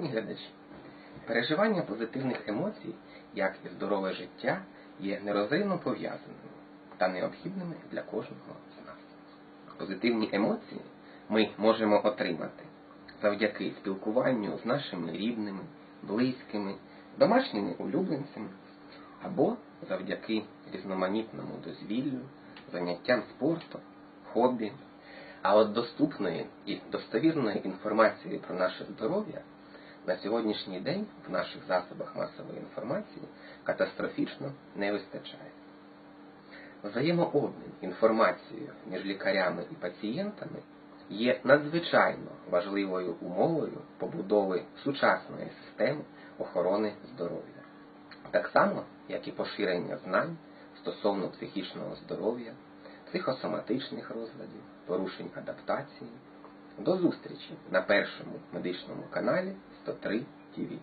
глядачі, переживання позитивних емоцій, як і здорове життя, є нерозривно пов'язаними та необхідними для кожного з нас. Позитивні емоції ми можемо отримати завдяки спілкуванню з нашими рідними, близькими, домашніми улюбленцями або завдяки різноманітному дозвіллю, заняттям спорту, хобі. А от доступної і достовірної інформації про наше здоров'я на сьогоднішній день в наших засобах масової інформації катастрофічно не вистачає. Взаємообмін інформацією між лікарями і пацієнтами є надзвичайно важливою умовою побудови сучасної системи охорони здоров'я, так само, як і поширення знань стосовно психічного здоров'я, психосоматичних розладів, порушень адаптації. До зустрічі на першому медичному каналі 103 ТВ.